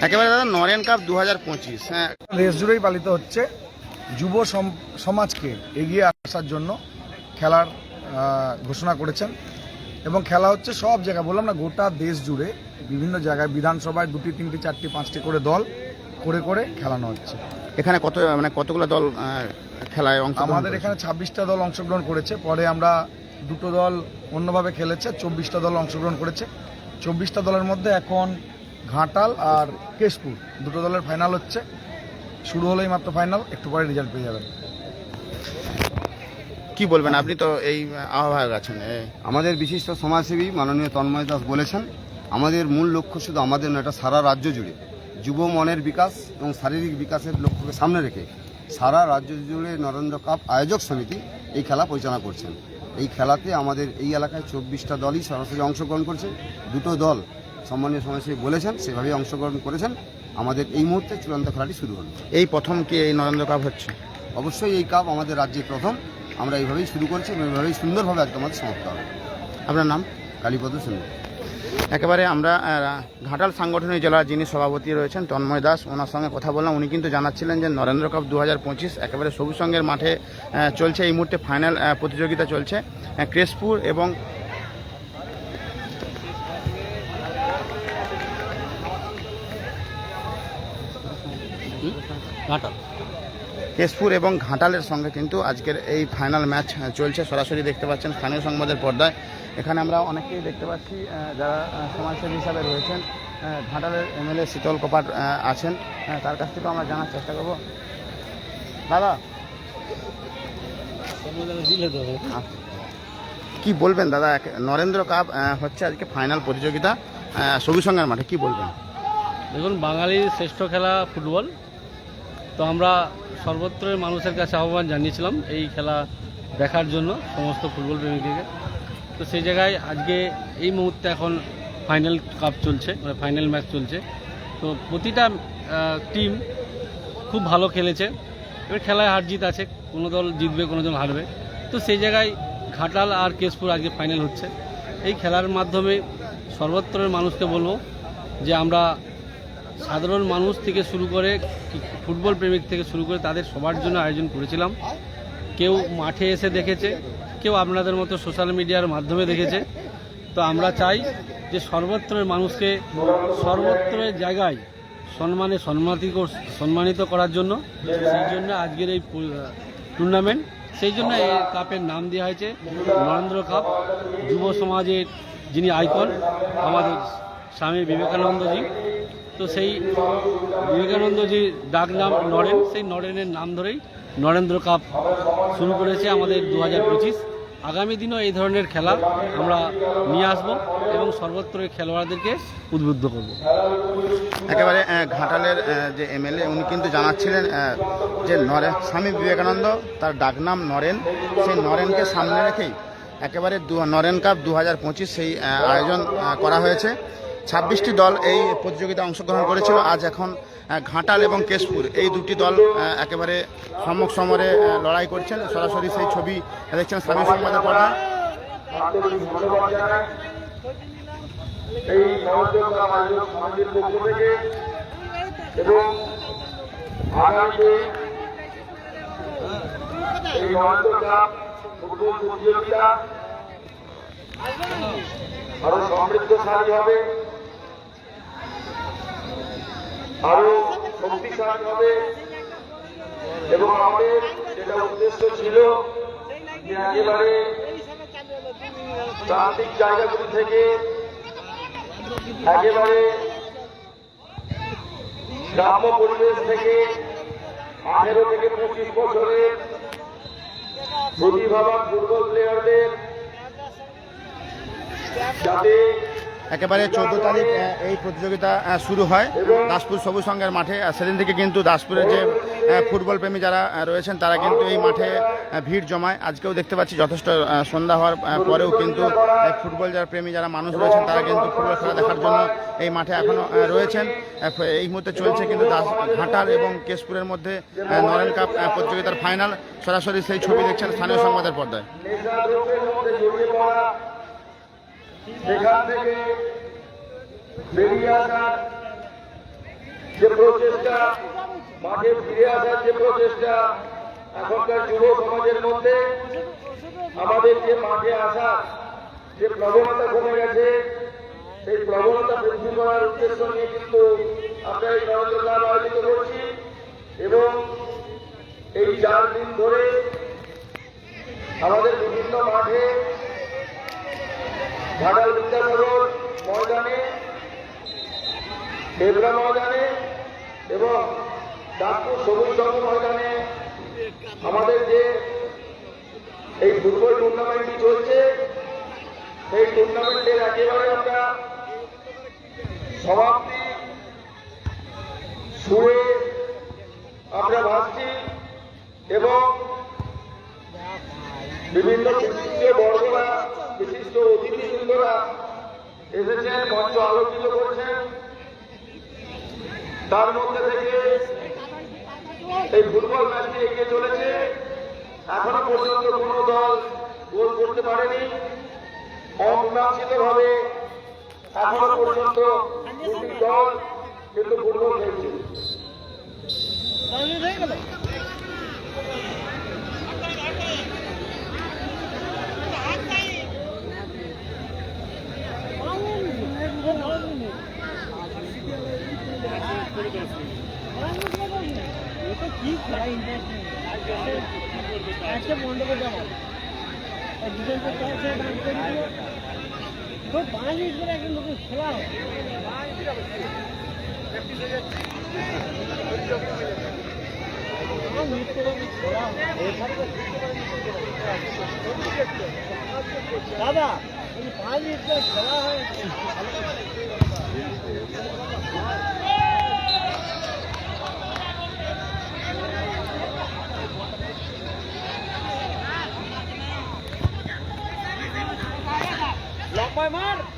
একেবারে দাদা নরেন কাপ দু হাজার পঁচিশ হ্যাঁ। দেশ জুড়েই পালিত হচ্ছে যুব সম- সমাজকে এগিয়ে আসার জন্য খেলার ঘোষণা করেছেন। এবং খেলা হচ্ছে সব জায়গায় বললাম না গোটা দেশ জুড়ে বিভিন্ন জায়গায় বিধানসভায় দুটি তিনটি চারটি পাঁচটি করে দল করে করে খেলানো হচ্ছে। এখানে কত মানে কতগুলো দল খেলায় অংশ আমাদের এখানে ছাব্বিশটা দল অংশগ্রহণ করেছে। পরে আমরা দুটো দল অন্যভাবে খেলেছে চব্বিশটা দল অংশগ্রহণ করেছে। চব্বিশটা দলের মধ্যে এখন ঘাটাল আর কেশপুর। দুটো দলের ফাইনাল হচ্ছে। শুরু হলেই মাত্র ফাইনাল একটু পরে রেজাল্ট পেয়ে যাবেন। কি বলবেন? আপনি তো এই আহ্বায়ক আছেন আমাদের বিশিষ্ট সমাজসেবী মাননীয় তন্ময় দাস বলেছেন আমাদের মূল লক্ষ্য শুধু আমাদের নয় এটা সারা রাজ্য জুড়ে। যুব মনের বিকাশ এবং শারীরিক বিকাশের লক্ষ্যকে সামনে রেখে সারা রাজ্য জুড়ে নরেন্দ্র কাপ আয়োজক সমিতি এই খেলা পরিচালনা করছেন। এই খেলাতে আমাদের এই এলাকায় চব্বিশটা দলই সরাসরি অংশগ্রহণ করছে। দুটো দল সম্মানীয় সমাজসেবী বলেছেন সেভাবেই অংশগ্রহণ করেছেন। আমাদের এই মুহূর্তে চূড়ান্ত খেলাটি শুরু হলো। এই প্রথম কি এই নরেন্দ্র কাপ হচ্ছে? অবশ্যই এই কাপ আমাদের রাজ্যে প্রথম। আমরা এইভাবেই শুরু করছি এবং এইভাবেই সুন্দরভাবে আজকে আমাদের সমাপ্ত হবে। আপনার নাম? কালীপদ সিংহ একেবারে আমরা ঘাটাল সাংগঠনিক জেলার যিনি সভাপতি রয়েছেন তন্ময় দাস ওনার সঙ্গে কথা বললাম। উনি কিন্তু জানাচ্ছিলেন যে নরেন্দ্র কাপ দু হাজার পঁচিশ একেবারে সবুজ সঙ্গের মাঠে চলছে। এই মুহূর্তে ফাইনাল প্রতিযোগিতা চলছে। আহ, ক্রেসপুর এবং কেশপুর এবং ঘাটালের সঙ্গে কিন্তু আজকের এই ফাইনাল ম্যাচ চলছে। সরাসরি দেখতে পাচ্ছেন স্থানীয় সংবাদের পর্দায়। এখানে আমরা অনেকেই দেখতে পাচ্ছি যারা সমাজসেবী হিসাবে রয়েছেন ঘাটালের এমএলএ শীতল কপাট আছেন। তার কাছ থেকেও আমরা জানার চেষ্টা করব। দাদা? কি বলবেন দাদা? নরেন্দ্র কাপ হচ্ছে আজকে ফাইনাল প্রতিযোগিতা। সবুজ সঙ্গের মাঠে কি বলবেন? দেখুন বাঙালির শ্রেষ্ঠ খেলা ফুটবল। তো আমরা সর্বত্রের মানুষের কাছে আহ্বান জানিয়েছিলাম এই খেলা দেখার জন্য সমস্ত ফুটবল প্রেমীদেরকে। তো সেই জায়গায় আজকে এই মুহূর্তে এখন ফাইনাল কাপ চলছে মানে ফাইনাল ম্যাচ চলছে। তো প্রতিটা টিম খুব ভালো খেলেছে। এবার খেলায় হার জিত আছে, কোনো দল জিতবে, কোনো দল হারবে। তো সেই জায়গায় ঘাটাল আর কেশপুর আজকে ফাইনাল হচ্ছে। এই খেলার মাধ্যমে সর্বত্রের মানুষকে বলব যে আমরা সাধারণ মানুষ থেকে শুরু করে ফুটবল প্রেমিক থেকে শুরু করে তাদের সবার জন্য আয়োজন করেছিলাম। কেউ মাঠে এসে দেখেছে, কেউ আপনাদের মতো সোশ্যাল মিডিয়ার মাধ্যমে দেখেছে। তো আমরা চাই যে সর্বত্রের মানুষকে সর্বত্রের জায়গায় সম্মানে সম্মানিত সম্মানিত করার জন্য, সেই জন্য আজকের এই টুর্নামেন্ট সেই জন্য এই কাপের নাম দেওয়া হয়েছে নরেন্দ্র কাপ যুব সমাজের যিনি আইকন আমাদের স্বামী বিবেকানন্দজি তো সেই বিবেকানন্দজির ডাক নাম নরেন। সেই নরেনের নাম ধরেই নরেন্দ্র কাপ শুরু করেছে আমাদের দু হাজার পঁচিশ। আগামী দিনও এই ধরনের খেলা আমরা নিয়ে আসব এবং সর্বত্রের খেলোয়াড়দেরকে উদ্বুদ্ধ করব। একেবারে ঘাটালের যে এমএলএ, উনি কিন্তু জানাচ্ছিলেন যে নরেন, স্বামী বিবেকানন্দ, তার ডাকনাম নরেন। সেই নরেনকে সামনে রেখেই একেবারে দু- নরেন কাপ দু হাজার পঁচিশ সেই আয়োজন করা হয়েছে। ছাব্বিশটি দল এই প্রতিযোগিতায় অংশগ্রহণ করেছিল। আজ এখন ঘাটাল এবং কেশপুর এই দুটি দল একেবারে সম্মুখ সমরে লড়াই করছেন। সরাসরি সেই ছবি দেখছেন স্বামী সংবাদের পর্দায় এই প্রতিযোগিতা আরও সমৃদ্ধশালী হবে। আরও শক্তিশালী হবে। এবং আমাদের যেটা উদ্দেশ্য ছিল একেবারে প্রান্তিক জায়গাগুলি থেকে একেবারে গ্রাম্য পরিবেশ থেকে আঠেরো থেকে পঁচিশ বছরের প্রতিভাবান ফুটবল প্লেয়ারদের যাতে একেবারে চোদ্দ তারিখ এই প্রতিযোগিতা শুরু হয়। দাসপুর সবুজ সংঘের মাঠে সেদিন থেকে কিন্তু দাসপুরের যে ফুটবল প্রেমী যারা রয়েছেন, তারা কিন্তু এই মাঠে ভিড় জমায়। আজকেও দেখতে পাচ্ছি যথেষ্ট সন্ধ্যা হওয়ার পরেও কিন্তু ফুটবল যারা প্রেমী, যারা মানুষ রয়েছেন, তারা কিন্তু ফুটবল খেলা দেখার জন্য এই মাঠে এখনও রয়েছেন। এই মুহূর্তে চলছে কিন্তু দাস, ঘাটাল এবং কেশপুরের মধ্যে নরেন কাপ প্রতিযোগিতার ফাইনাল। সরাসরি সেই ছবি দেখছেন স্থানীয় সংবাদের পর্দায়। সেখান থেকে বেরিয়ে আসার যে প্রচেষ্টা, মাঠে ফিরে আসার যে প্রচেষ্টা, এখনকার যুব সমাজের মধ্যে, আমাদের যে মাঠে আসা যে প্রবণতা কমে গেছে, সেই প্রবণতা বৃদ্ধি করার উদ্দেশ্য নিয়ে কিন্তু আমরা এই নরেন্দ্র আয়োজিত করছি এবং এই চার দিন ধরে আমাদের বিভিন্ন মাঠে ঘাটাল বিদ্যাসাগর ময়দানে ডেবরা ময়দানে এবং চাঁদপুর সবুজ রঙ ময়দানে আমাদের যে এই ফুটবল টুর্নামেন্টটি চলছে সেই টুর্নামেন্টের একেবারে আমরা সমাপ্তি সুরে আমরা ভাবছি এবং বিভিন্ন বর্গরা বিশিষ্ট অতিথিবৃন্দরা এসেছেন, মঞ্চ আলোকিত করেছেন। তার মধ্যে থেকে এই ফুটবল ম্যাচটি এগিয়ে চলেছে। এখনও পর্যন্ত কোনো দল গোল করতে পারেনি। অমীমাংসিত ভাবে এখনও পর্যন্ত দল কিন্তু ফুটবল খেলছে। আজকে বন্ধ দুজন তো ডান্স করে দিল তো পাঁচ মিনিট করে একটা নতুন খেলা খেলা। দাদা পাঁচ মিনিট করে খেলা হয় માર